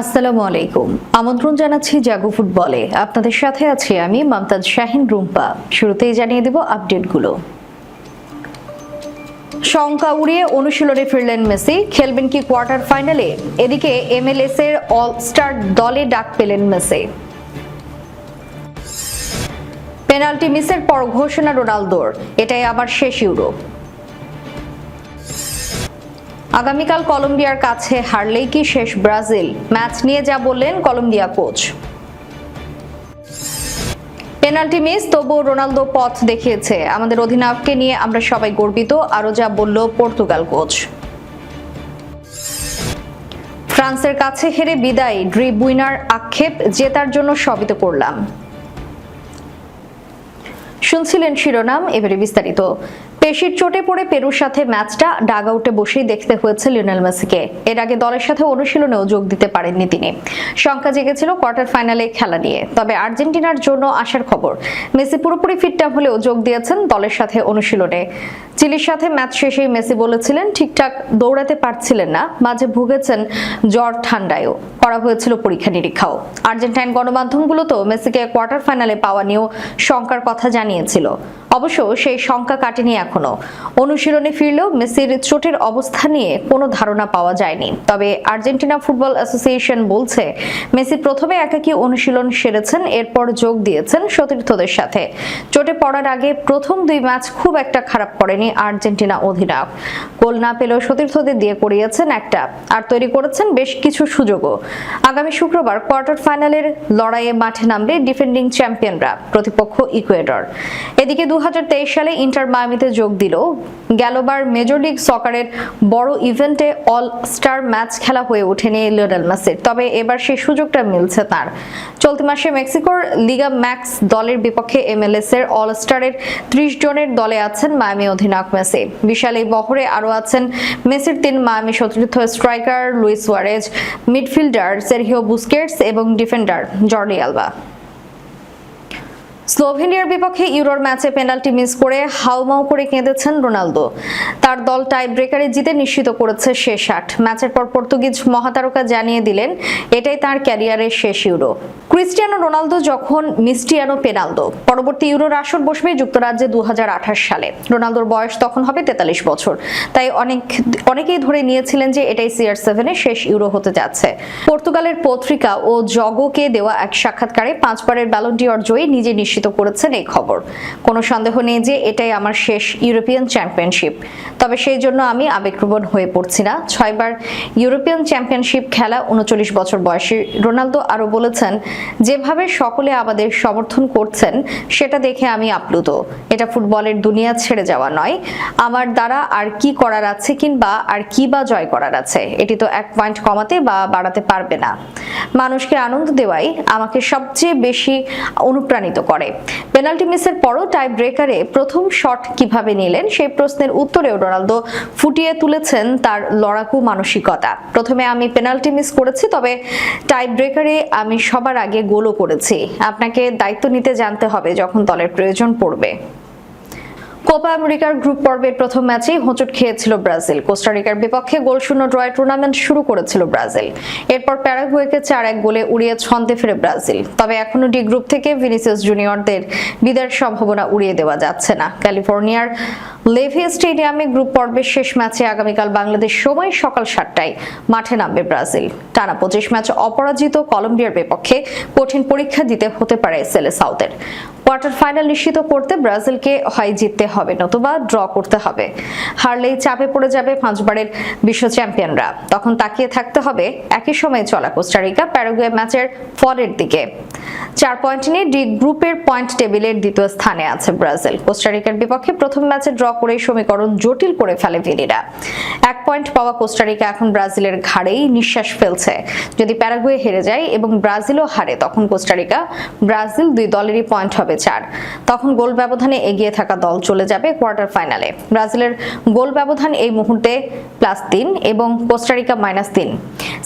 আসসালামু আলাইকুম। আমন্ত্রণ জানাচ্ছি জাগো ফুটবলে। আপনাদের সাথে আছি আমি মমতাজ শাহিন রুম্পা। শুরুতেই জানিয়ে দেব আপডেটগুলো। শঙ্কা উড়িয়ে অনুশীলনে ফিরলেন মেসি। খেলবেন কি কোয়ার্টার ফাইনালে? এদিকে এমএলএস এর অল স্টার দলে ডাক পেলেন মেসি। পেনাল্টি মিসের পর ঘোষণা রোনালদোর। এটাই আবার শেষ ইউরো আগামীকাল কলম্বিয়ার কাছে হারলেই কি শেষ ব্রাজিল? ম্যাচ নিয়ে যা বললেন কলম্বিয়া কোচ। পেনাল্টি মিস, তবুও রোনালদো পথ দেখিয়েছে। আমাদের অধিনায়ককে নিয়ে আমরা সবাই গর্বিত, আরও যা বলল পর্তুগাল কোচ। ফ্রান্সের কাছে হেরে বিদায়, ড্রিপ উইনার আক্ষেপ, জেতার জন্য সবই তো করলাম। শুনছিলেন শিরোনাম, এবারে বিস্তারিত। পেশির চোটে পড়ে পেরুর সাথে ম্যাচটা ডাগ আউটে বসেই দেখতে হয়েছে লিওনেল মেসিকে। এর আগে দলের সাথে অনুশীলনেও যোগ দিতে পারেননি তিনি। শঙ্কা জেগেছিল কোয়ার্টার ফাইনালে খেলা নিয়ে। তবে আর্জেন্টিনার জন্য আসার খবর। মেসি পুরোপুরি ফিটটা হলেও যোগ দিয়েছেন দলের সাথে অনুশীলনে। চিলির সাথে ম্যাচ শেষেই মেসি বলেছিলেন, ঠিকঠাক দৌড়াতে পারছিলেন না। মাঝে ভুগেছেন জ্বর ঠান্ডায়ও। করা হয়েছিল পরীক্ষা নিরীক্ষাও। আর্জেন্টাইন গণমাধ্যমগুলো তো মেসিকে কোয়ার্টার ফাইনালে পাওয়া নিয়েও শঙ্কার কথা জানিয়েছিল। অবশ্য সেই শঙ্কা কাটেনি এখনও। অনুশীলনে ফিরলেও মেসির চোটের অবস্থা নিয়ে কোনো ধারণা পাওয়া যায়নি। তবে আর্জেন্টিনা ফুটবল অ্যাসোসিয়েশন বলছে, মেসি প্রথমে একাকী অনুশীলন সেরেছেন, এরপর যোগ দিয়েছেন সতীর্থদের সাথে। চোটে পড়ার আগে প্রথম দুই ম্যাচ খুব একটা খারাপ করেনি আর্জেন্টিনা অধিনায়ক। গোল না পেলেও সতীর্থদের দিয়ে করিয়েছেন একটা, আর তৈরি করেছেন বেশ কিছু সুযোগও। আগামী শুক্রবার কোয়ার্টার ফাইনালের লড়াইয়ে মাঠে নামবে ডিফেন্ডিং চ্যাম্পিয়নরা, প্রতিপক্ষ ইকুয়েডর। এদিকে দু সালে ইন্টার মায়ামিতে যোগ দিল। গেলবার মেজর লিগ সকারের বড় ইভেন্টে অল স্টার ম্যাচ খেলা হয়ে ওঠেনি লিওনেল মেসির তবে এবার সেই সুযোগটা মিলছে তার। চলতি মাসে মেক্সিকোর লিগা ম্যাক্স দলের বিপক্ষে এমএলএস এর অল স্টারের ত্রিশ জনের দলে আছেন মায়ামি অধিনায়ক মেসি। বিশাল এই বহরে আরও আছেন মেসির তিন মায়ামি সতীর্থ striker Luis Suarez midfielder Sergio Busquets এবং ডিফেন্ডার জর্ডি আলবা। স্লোভেনিয়ার বিপক্ষে ইউরোর ম্যাচে পেনাল্টি মিস করে হাউমাউ করে কেঁদেছেন রোনালদো। তার দল টাই ব্রেকারে জিতে নিশ্চিত করেছে শেষ আট। ম্যাচের পর পর্তুগিজ মহাতারকা জানিয়ে দিলেন, এটাই তার ক্যারিয়ারের শেষ ইউরো। ক্রিস্টিয়ানো রোনালদো যখন মিস্টিয়ানো পেনালদো পরবর্তী ইউরোর আসর বসবে যুক্তরাজ্যে দু হাজার আঠাশ সালে। রোনালদোর বয়স তখন হবে তেতাল্লিশ বছর। তাই অনেক, অনেকেই ধরে নিয়েছিলেন যে এটাই সিআর সেভেনের শেষ ইউরো হতে যাচ্ছে। পর্তুগালের পত্রিকা ও জগকে দেওয়া এক সাক্ষাৎকারে পাঁচবারের ব্যালন্টিয়র জয়ী নিজে নিশ্চিত করেছেন এই খবর। কোনো সন্দেহ নেই যে এটাই আমার শেষ ইউরোপিয়ান চ্যাম্পিয়নশিপ তবে সেই জন্য আমি আবেগপ্রবণ হয়ে পড়ছি না। ছয়বার ইউরোপিয়ান চ্যাম্পিয়নশিপ খেলা উনচল্লিশ বছর বয়সী রোনালদো আরও বলেছেন, যেভাবে সকলে আমাদের সমর্থন করছেন, সেটা দেখে আমি আপ্লুত। এটা ফুটবলের দুনিয়া ছেড়ে যাওয়া নয়। আমার দ্বারা আর কি করার আছে কিংবা আর কি বা জয় করার আছে, এটি তো এক পয়েন্ট কমাতে বা বাড়াতে পারবে না। মানুষকে আনন্দ দেওয়াই আমাকে সবচেয়ে বেশি অনুপ্রাণিত করে। পেনাল্টি মিসের পরও টাই ব্রেকারে প্রথম শট কীভাবে নিলেন সেই প্রশ্নের উত্তরেও রোনালদো ফুটিয়ে তুলেছেন তার লড়াকু মানসিকতা। প্রথমে আমি পেনাল্টি মিস করেছি, তবে টাই ব্রেকারে আমি সবার আগে গোলও করেছি। আপনাকে দায়িত্ব নিতে জানতে হবে যখন দলের প্রয়োজন পড়বে। কোপা আমেরিকার গ্রুপ পর্বের প্রথম ম্যাচেই হোঁচট খেয়েছিল ব্রাজিল। কোস্টারিকার বিপক্ষে গোলশূন্য ড্রয় টুর্নামেন্ট শুরু করেছিল ব্রাজিল। এরপর প্যারাগুয়েকে চার এক গোলে উড়িয়ে ছন্দে ফিরে ব্রাজিল। তবে এখনও ডি গ্রুপ থেকে ভিনিসিয়াস জুনিয়রদের বিদায়ের সম্ভাবনা উড়িয়ে দেওয়া যাচ্ছে না। ক্যালিফোর্নিয়ার লেভি স্টেডিয়ামে গ্রুপ পর্বের শেষ ম্যাচে আগামীকাল বাংলাদেশ সময় সকাল সাতটায় মাঠে নামবে ব্রাজিল। টানা পঁচিশ ম্যাচ অপরাজিত কলম্বিয়ার বিপক্ষে কঠিন পরীক্ষা দিতে হতে পারে সেলে সাউথের। কোয়ার্টার ফাইনাল নিশ্চিত করতে ব্রাজিলকে হয় জিততে হবে, নতুবা ড্র করতে হবে। হারলেই চাপে পড়ে যাবে পাঁচবারের বিশ্ব চ্যাম্পিয়নরা। তখন তাকিয়ে থাকতে হবে একই সময়ে চলা কোস্টারিকা প্যারাগুয়ে ম্যাচের ফলের দিকে। চার পয়েন্ট নিয়ে ডি গ্রুপের পয়েন্ট টেবিলের দ্বিতীয় স্থানে আছে ব্রাজিল। কোস্টারিকার বিপক্ষে প্রথম ম্যাচে ড্র করে সমীকরণ জটিল করে ফেলে ভিনিরা। এক পয়েন্ট পাওয়া কোস্টারিকা এখন ব্রাজিলের ঘাড়েই নিঃশ্বাস ফেলছে। যদি প্যারাগুয়ে হেরে যায় এবং ব্রাজিলও হারে, তখন কোস্টারিকা ব্রাজিল দুই দলেরই পয়েন্ট হবে চার। তখন গোল ব্যবধানে এগিয়ে থাকা দল চলে যাবে কোয়ার্টার ফাইনালে। ব্রাজিলের গোল ব্যবধান এই মুহূর্তে প্লাস তিন এবং কোস্টারিকা মাইনাস তিন।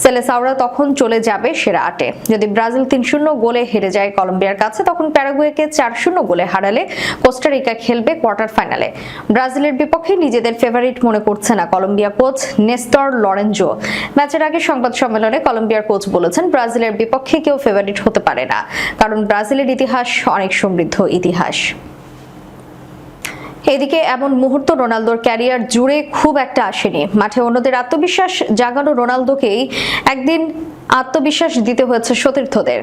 সেলে সেলেসাওরা তখন চলে যাবে সেরা আটে। যদি ব্রাজিল তিন শূন্য গোলে হেরে যায় কলম্বিয়ার কাছে, তখন প্যারাগুয়েকে চার শূন্য গোলে হারালে কোস্টারিকা খেলবে কোয়ার্টার ফাইনালে। ব্রাজিলের বিপক্ষে নিজেদের ফেভারিট মনে করছে না কলম্বিয়া কোচ নেস্তর লরেঞ্জো ম্যাচের আগে সংবাদ সম্মেলনে কলম্বিয়ার কোচ বলেছেন, ব্রাজিলের বিপক্ষে কেউ ফেভারিট হতে পারে না। কারণ ব্রাজিলের ইতিহাস অনেক সমৃদ্ধ। ইতিহাস। এদিকে এমন মুহূর্ত রোনালদোর ক্যারিয়ার জুড়ে খুব একটা আসেনি। মাঠে অন্যদের আত্মবিশ্বাস জাগানো রোনালদোকেই একদিন আত্মবিশ্বাস দিতে হয়েছে সতীর্থদের।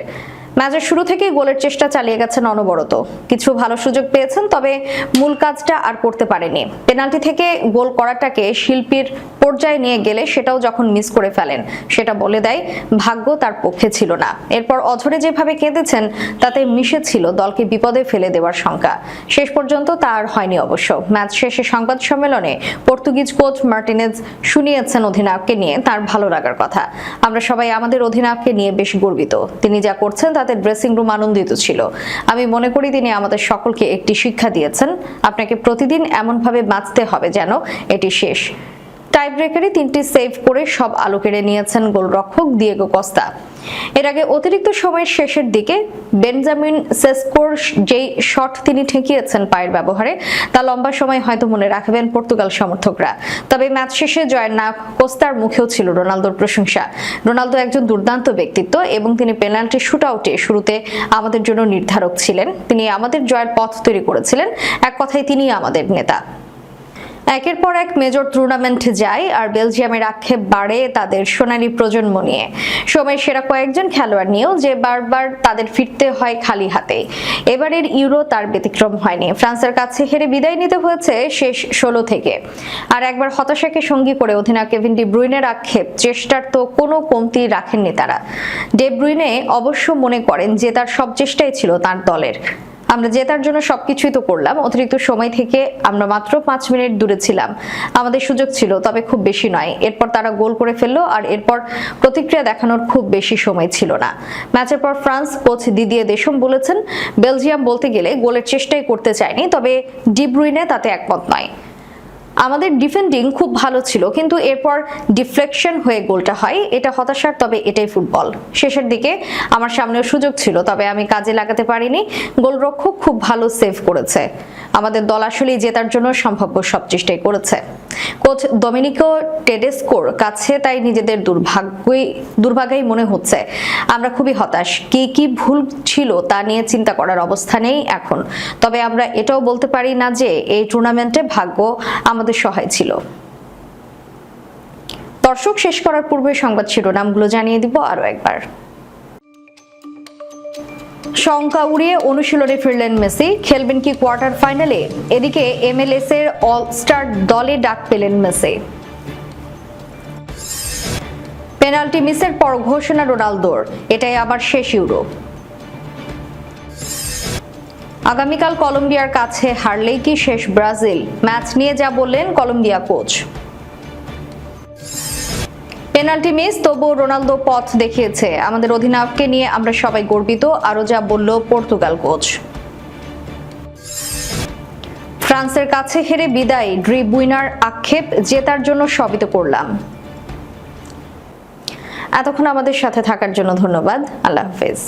ম্যাচের শুরু থেকেই গোলের চেষ্টা চালিয়ে গেছেন অনবরত। কিছু ভালো সুযোগ পেয়েছেন, তবে মূল কাজটা আর করতে পারেনি পেনাল্টি থেকে গোল করাটাকে শিল্পীর পর্যায়ে নিয়ে গেলে সেটাও যখন মিস করে ফেলেন, সেটা বলে দেয়, ভাগ্য তার পক্ষে ছিল না। এরপর অঝরে যেভাবে কেঁদেছেন, তাতে মিশেছিল দলকে বিপদে ফেলে দেওয়ার শঙ্কা। শেষ পর্যন্ত তার হয়নি অবশ্য। ম্যাচ শেষে সংবাদ সম্মেলনে পর্তুগিজ কোচ মার্টিনেজ শুনিয়েছেন অধিনায়ককে নিয়ে, তার ভালো লাগার কথা। আমরা সবাই আমাদের অধিনায়ককে নিয়ে বেশ গর্বিত। তিনি যা করছেন তাতে ড্রেসিং রুম আনন্দিত ছিল। আমি মনে করি তিনি আমাদের সকলকে একটি শিক্ষা দিয়েছেন। আপনাকে প্রতিদিন এমনভাবে বাঁচতে হবে যেন এটি শেষ। টাই ব্রেকারে তিনটি সেভ করে সব আলো কেড়ে নিয়েছেন গোলরক্ষক দিয়েগো কস্তা। এর আগে অতিরিক্ত সময়ের শেষের দিকে বেনজামিন সেসকোর যেই শট তিনি ঠেকিয়েছেন পায়ের ব্যবহারে, তা লম্বা সময় হয়তো মনে রাখবেন পর্তুগাল সমর্থকরা। তবে ম্যাচ শেষে জয়ের নায়ক কোস্তার মুখেও ছিল রোনালদোর প্রশংসা। রোনালদো একজন দুর্দান্ত ব্যক্তিত্ব এবং তিনি পেনাল্টি শুট আউটে শুরুতে আমাদের জন্য নির্ধারক ছিলেন। তিনি আমাদের জয়ের পথ তৈরি করেছিলেন। এক কথায় তিনি আমাদের নেতা। একের পর এক মেজর টুর্নামেন্টে যায় আর বেলজিয়ামের আক্ষেপ বাড়ে তাদের সোনালী প্রজন্ম নিয়ে। সময় সেরা কয়েকজন খেলোয়াড় নিয়েও যে বারবার তাদের ফিরতে হয় খালি হাতে। এবারের ইউরো তার ব্যতিক্রম হয়নি। ফ্রান্সের কাছে হেরে বিদায় নিতে হয়েছে শেষ ষোলো থেকে। আর একবার হতাশাকে সঙ্গী করে অধিনায়ক কেভিন ডি ব্রুইনের আক্ষেপ চেষ্টার তো কোনো কমতি রাখেননি তারা। ডে ব্রুইনে অবশ্য মনে করেন যে তার সব চেষ্টাই ছিল তার দলের। আমরা জেতার জন্য সবকিছুই তো করলাম। অতিরিক্ত সময় থেকে আমরা মাত্র পাঁচ মিনিট দূরে ছিলাম। আমাদের সুযোগ ছিল, তবে খুব বেশি নয়। এরপর তারা গোল করে ফেলল আর এরপর প্রতিক্রিয়া দেখানোর খুব বেশি সময় ছিল না। ম্যাচের পর ফ্রান্স কোচ দিদিয়ে দেশম বলেছেন, বেলজিয়াম বলতে গেলে গোলের চেষ্টাই করতে চায়নি, তবে ডিব্রুইনে তাতে একমত নয়। আমাদের ডিফেন্ডিং খুব ভালো ছিল, কিন্তু এরপর ডিফ্লেকশন হয়ে গোলটা হয়, এটা হতাশার, তবে এটাই ফুটবল শেষের দিকে আমার সামনেও সুযোগ ছিল, তবে আমি কাজে লাগাতে পারিনি, গোলরক্ষক খুব ভালো সেভ করেছে। আমাদের দল আসলেই জেতার জন্য সম্ভাব্য সব চেষ্টাই করেছে। কোচ ডমিনিকো টেডেস্কোর কাছে তাই নিজেদের দুর্ভাগ্যই দুর্ভাগ্যই মনে হচ্ছে। আমরা খুবই হতাশ। কি কি ভুল ছিল তা নিয়ে চিন্তা করার অবস্থা নেই এখন। তবে আমরা এটাও বলতে পারি না যে এই টুর্নামেন্টে ভাগ্য আমাদের সহায় ছিল। দর্শক, শেষ করার পূর্বে সংবাদ শিরোনামগুলো জানিয়ে দিব আরও একবার। শঙ্কা উড়িয়ে অনুশীলনে ফিরলেন মেসি। খেলবেন কি কোয়ার্টার ফাইনালে? এদিকে এমএলএস এর অল স্টার দলে ডাক পেলেন মেসি। পেনাল্টি মিসের পর ঘোষণা রোনালদোর। এটাই আবার শেষ ইউরো আগামীকাল কলম্বিয়ার কাছে হারলেই কি শেষ ব্রাজিল? ম্যাচ নিয়ে যা বললেন কলম্বিয়া কোচ। পেনাল্টি মিস তবু রোনালদো পথ দেখিয়েছে। আমাদের অধিনায়ককে নিয়ে আমরা সবাই গর্বিত। আরও যা বলল পর্তুগাল কোচ। ফ্রান্সের কাছে হেরে বিদায়, ড্রিপ উইনার আক্ষেপ, জেতার জন্য সবিত করলাম। এতক্ষণ আমাদের সাথে থাকার জন্য ধন্যবাদ। আল্লাহ হাফেজ।